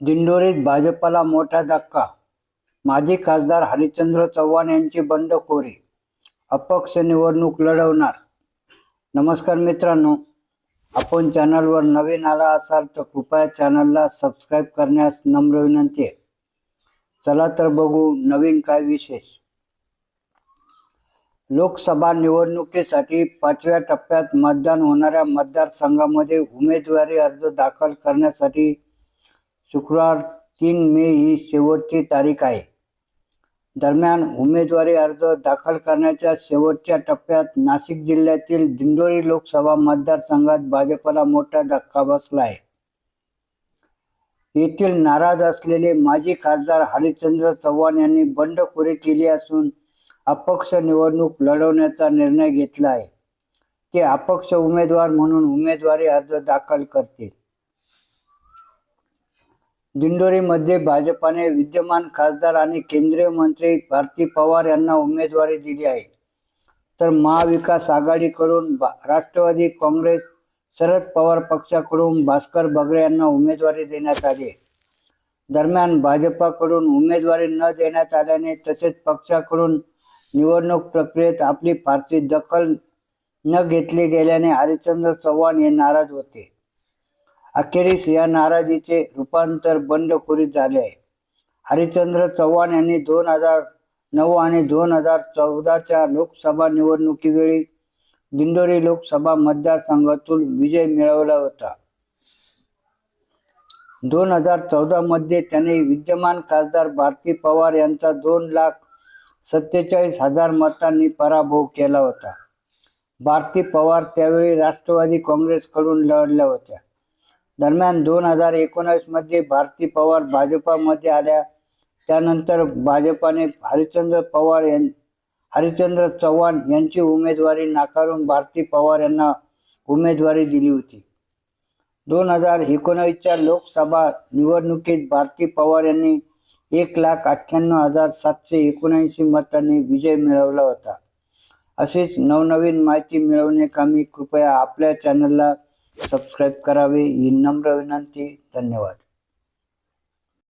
दिंडोरीत भाजपला मोठा धक्का. माजी खासदार हरिश्चंद्र चव्हाण यांची बंडखोरी. अपक्ष निवडणूक लढवणार. नमस्कार मित्रांनो आपण चॅनलवर नवीन आला असाल तर कृपया चॅनलला सबस्क्राईब करण्यास नम्र विनंती आहे. चला तर बघू नवीन काय विशेष. लोकसभा निवडणुकीसाठी पाचव्या टप्प्यात मतदान होणाऱ्या मतदारसंघामध्ये उमेदवारी अर्ज दाखल करण्यासाठी शुक्रवार तीन मे ही शेवटची तारीख आहे. दरम्यान उमेदवारी अर्ज दाखल करण्याच्या शेवटच्या टप्प्यात नाशिक जिल्ह्यातील दिंडोरी लोकसभा मतदारसंघात भाजपला मोठा धक्का बसला आहे येथील नाराज असलेले माजी खासदार हरिश्चंद्र चव्हाण यांनी बंडखोरी केली असून अपक्ष निवडणूक लढवण्याचा निर्णय घेतला आहे ते अपक्ष उमेदवार म्हणून उमेदवारी अर्ज दाखल करतील. दिंडोरीमध्ये भाजपाने विद्यमान खासदार आणि केंद्रीय मंत्री भारती पवार यांना उमेदवारी दिली आहे. तर महाविकास आघाडीकडून भा- राष्ट्रवादी काँग्रेस शरद पवार पक्षाकडून भास्कर बगरे यांना उमेदवारी देण्यात आली दरम्यान भाजपाकडून उमेदवारी न देण्यात आल्याने तसेच पक्षाकडून निवडणूक प्रक्रियेत आपली फारशी दखल न घेतली गेल्याने हरिश्चंद्र चव्हाण हे नाराज होते. अखेरीस या नाराजीचे रूपांतर बंडखोरीत झाले आहे. हरिश्चंद्र चव्हाण यांनी दोन हजार नऊ आणि दोन हजार चौदाच्या लोकसभा निवडणुकीवेळी दिंडोरी लोकसभा मतदारसंघातून विजय मिळवला होता. दोन हजार चौदामध्ये त्याने त्यांनी विद्यमान खासदार भारती पवार यांचा दोन लाख सत्तेचाळीस हजार मतांनी पराभव केला होता. भारती पवार त्यावेळी राष्ट्रवादी काँग्रेसकडून लढल्या होत्या. दरम्यान दोन हजार एकोणावीसमध्ये भारती पवार भाजपामध्ये आल्या. त्यानंतर भाजपाने हरिश्चंद्र पवार यां हरिश्चंद्र चव्हाण यांची उमेदवारी नाकारून भारती पवार यांना उमेदवारी दिली होती. दोन हजार एकोणावीसच्या लोकसभा निवडणुकीत भारती पवार यांनी एक लाख अठ्ठ्याण्णव हजार सातशे एकोणऐंशी मतांनी विजय मिळवला होता. असेच नवनवीन माहिती मिळवण्याकामी कृपया आपल्या चॅनलला सबस्क्राईब करावे ही नम्र विनंती. धन्यवाद.